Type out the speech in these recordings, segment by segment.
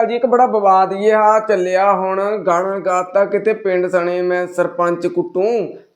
ਜੀ, ਇੱਕ ਬੜਾ ਵਿਵਾਦ ਜਿਹਾ ਚੱਲਿਆ ਹੁਣ ਗਾਣਾ ਗਾਤਾ ਕਿਤੇ ਪਿੰਡ ਸਣੇ ਮੈਂ ਸਰਪੰਚ ਕੁੱਟੂ,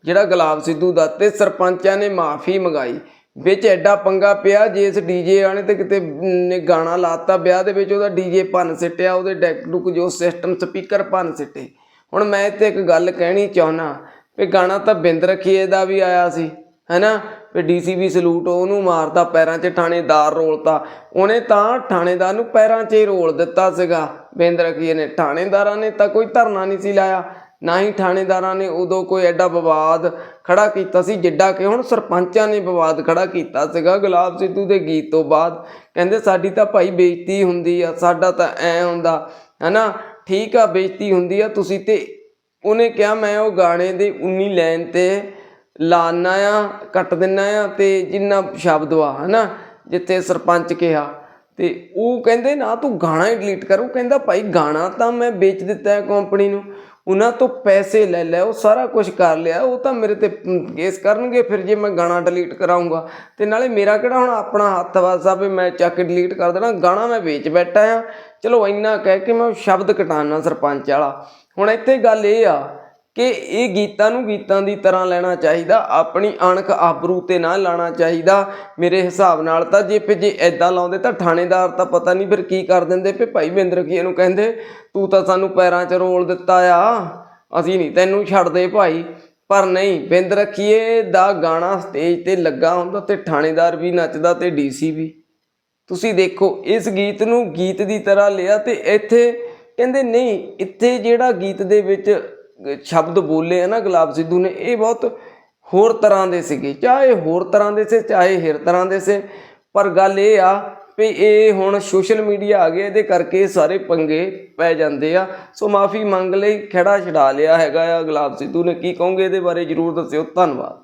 ਜਿਹੜਾ ਗੁਲਾਬ ਸਿੱਧੂ ਦਾ ਤੇ ਸਰਪੰਚਾਂ ਨੇ ਮਾਫੀ ਮੰਗਾਈ। ਵਿੱਚ ਐਡਾ ਪੰਗਾ ਪਿਆ, ਜੇ ਇਸ ਡੀਜੇ ਵਾਲੇ ਤੇ ਕਿਤੇ ਨੇ ਗਾਣਾ ਲਾਤਾ, ਵਿਆਹ ਦੇ ਵਿੱਚ ਉਹਦਾ ਡੀਜੇ ਭੰਨ ਸਿੱਟਿਆ, ਉਹਦੇ ਡੈਕ ਡੁਕ ਜੋ ਸਿਸਟਮ ਸਪੀਕਰ ਭੰਨ ਸਿੱਟੇ। ਹੁਣ ਮੈਂ ਇੱਥੇ ਇੱਕ ਗੱਲ ਕਹਿਣੀ ਚਾਹੁੰਨਾ, ਵੀ ਗਾਣਾ ਤਾਂ ਬਿੰਦ ਰਖੀਏ ਦਾ ਵੀ ਆਇਆ ਸੀ, ਹੈਨਾ? ਵੀ ਡੀਸੀਬੀ ਸਲੂਟ ਉਹਨੂੰ ਮਾਰਦਾ, ਪੈਰਾਂ 'ਚ ਥਾਣੇਦਾਰ ਰੋਲਤਾ। ਉਹਨੇ ਤਾਂ ਥਾਣੇਦਾਰ ਨੂੰ ਪੈਰਾਂ 'ਚ ਹੀ ਰੋਲ ਦਿੱਤਾ ਸੀਗਾ। ਬਿੰਦ ਕੀ ਨੇ ਥਾਣੇਦਾਰਾਂ ਨੇ ਤਾਂ ਕੋਈ ਧਰਨਾ ਨਹੀਂ ਸੀ ਲਾਇਆ। ਨਾ ਹੀ ਥਾਣੇਦਾਰਾਂ ਨੇ ਉਦੋਂ ਕੋਈ ਐਡਾ ਵਿਵਾਦ ਖੜਾ ਕੀਤਾ ਸੀ, ਜਿੱਡਾ ਕਿ ਹੁਣ ਸਰਪੰਚਾਂ ਨੇ ਵਿਵਾਦ ਖੜਾ ਕੀਤਾ ਸੀਗਾ ਗੁਲਾਬ ਸਿੱਧੂ ਦੇ ਗੀਤ ਤੋਂ ਬਾਅਦ। ਕਹਿੰਦੇ, ਸਾਡੀ ਤਾਂ ਭਾਈ ਬੇਇੱਜ਼ਤੀ ਹੁੰਦੀ ਆ, ਸਾਡਾ ਤਾਂ ਐ ਹੁੰਦਾ। ਹੈਨਾ? ਠੀਕ ਆ, ਬੇਇੱਜ਼ਤੀ ਹੁੰਦੀ ਆ, ਤੁਸੀਂ ਤੇ ਉਹਨੇ ਕਿਹਾ, ਮੈਂ ਉਹ ਗਾਣੇ ਦੇ 19 ਲਾਈਨ ਤੇ ਲਾਨਾ ਆ, ਕੱਟ ਦਿੰਨਾ ਆ ਤੇ ਜਿੰਨਾ ਸ਼ਬਦ ਵਾ, ਹਨਾ? ਜਿੱਥੇ ਸਰਪੰਚ ਕਿਹਾ। ਤੇ ਉਹ ਕਹਿੰਦੇ, ਨਾ ਤੂੰ ਗਾਣਾ ਹੀ ਡਿਲੀਟ ਕਰ। ਉਹ ਕਹਿੰਦਾ, ਭਾਈ ਗਾਣਾ ਤਾਂ ਮੈਂ ਵੇਚ ਦਿੱਤਾ ਹੈ ਕੰਪਨੀ ਨੂੰ। ਉਹਨਾਂ ਤੋਂ ਪੈਸੇ ਲੈ ਲੈ, ਉਹ ਸਾਰਾ ਕੁਝ ਕਰ ਲਿਆ। ਉਹ ਤਾਂ ਮੇਰੇ ਤੇ ਕੇਸ ਕਰਨਗੇ, ਫਿਰ ਜੇ ਮੈਂ ਗਾਣਾ ਡਿਲੀਟ ਕਰਾਉਂਗਾ ਤੇ ਨਾਲੇ ਮੇਰਾ ਕਿਹੜਾ ਹੁਣ ਆਪਣਾ ਹੱਥ ਵਾਸਾ ਵੀ ਮੈਂ ਚੱਕ ਕੇ ਡਿਲੀਟ ਕਰ ਦੇਣਾ। ਗਾਣਾ ਮੈਂ ਵੇਚ ਬੈਠਾ ਆ। ਚਲੋ ਇੰਨਾ ਕਹਿ ਕੇ ਮੈਂ ਸ਼ਬਦ ਕਟਾਨਾ ਸਰਪੰਚ ਵਾਲਾ। ਹੁਣ ਇੱਥੇ ਗੱਲ ਇਹ ਆ ਕਿ ਇਹ ਗੀਤਾਂ ਨੂੰ ਗੀਤਾਂ ਦੀ ਤਰ੍ਹਾਂ ਲੈਣਾ ਚਾਹੀਦਾ, ਆਪਣੀ ਅਣਖ ਆਬਰੂ ਤੇ ਨਾ ਲਾਣਾ ਚਾਹੀਦਾ। ਮੇਰੇ ਹਿਸਾਬ ਨਾਲ ਤਾਂ ਜੇ ਫਿਰ ਜੇ ਐਦਾਂ ਲਾਉਂਦੇ ਤਾਂ ਥਾਣੇਦਾਰ ਤਾਂ ਪਤਾ ਨਹੀਂ ਫਿਰ ਕੀ ਕਰ ਦਿੰਦੇ। ਵੀ ਭਾਈ ਬਿੰਦਰ ਨੂੰ ਕਹਿੰਦੇ, ਤੂੰ ਤਾਂ ਸਾਨੂੰ ਪੈਰਾਂ 'ਚ ਰੋਲ ਦਿੱਤਾ ਆ। ਅਸੀਂ ਨਹੀਂ ਤੈਨੂੰ ਛੱਡਦੇ ਭਾਈ। ਪਰ ਨਹੀਂ ਬਿੰਦ ਰੱਖੀਏ ਦਾ ਗਾਣਾ ਸਟੇਜ ਤੇ ਲੱਗਾ ਹੁੰਦਾ ਤੇ ਥਾਣੇਦਾਰ ਵੀ ਨੱਚਦਾ ਤੇ ਡੀਸੀ ਵੀ। ਤੁਸੀਂ ਦੇਖੋ, ਇਸ ਗੀਤ ਨੂੰ ਗੀਤ ਦੀ ਤਰ੍ਹਾਂ ਲਿਆ ਤੇ ਇੱਥੇ ਕਹਿੰਦੇ ਨਹੀਂ, ਇੱਥੇ ਜਿਹੜਾ ਗੀਤ ਦੇ ਵਿੱਚ ਸ਼ਬਦ ਬੋਲੇ ਆ ਨਾ ਗੁਲਾਬ ਸਿੱਧੂ ਨੇ, ਇਹ ਬਹੁਤ ਹੋਰ ਤਰ੍ਹਾਂ ਦੇ ਸੀਗੇ। ਚਾਹੇ ਹੋਰ ਤਰ੍ਹਾਂ ਦੇ ਸੇ, ਚਾਹੇ ਹਰ ਤਰ੍ਹਾਂ ਦੇ ਸੇ, ਪਰ ਗੱਲ ਇਹ ਆ ਵੀ ਇਹ ਹੁਣ ਸੋਸ਼ਲ ਮੀਡੀਆ ਆ ਗਿਆ, ਇਹਦੇ ਕਰਕੇ ਸਾਰੇ ਪੰਗੇ ਪੈ ਜਾਂਦੇ ਆ। ਸੋ ਮਾਫੀ ਮੰਗ ਲਈ ਖੜਾ ਛਡਾ ਲਿਆ ਹੈਗਾ ਆ ਗੁਲਾਬ ਸਿੱਧੂ ਨੇ। ਕੀ ਕਹੋਗੇ ਇਹਦੇ ਬਾਰੇ? ਜਰੂਰ ਦੱਸਿਓ। ਧੰਨਵਾਦ।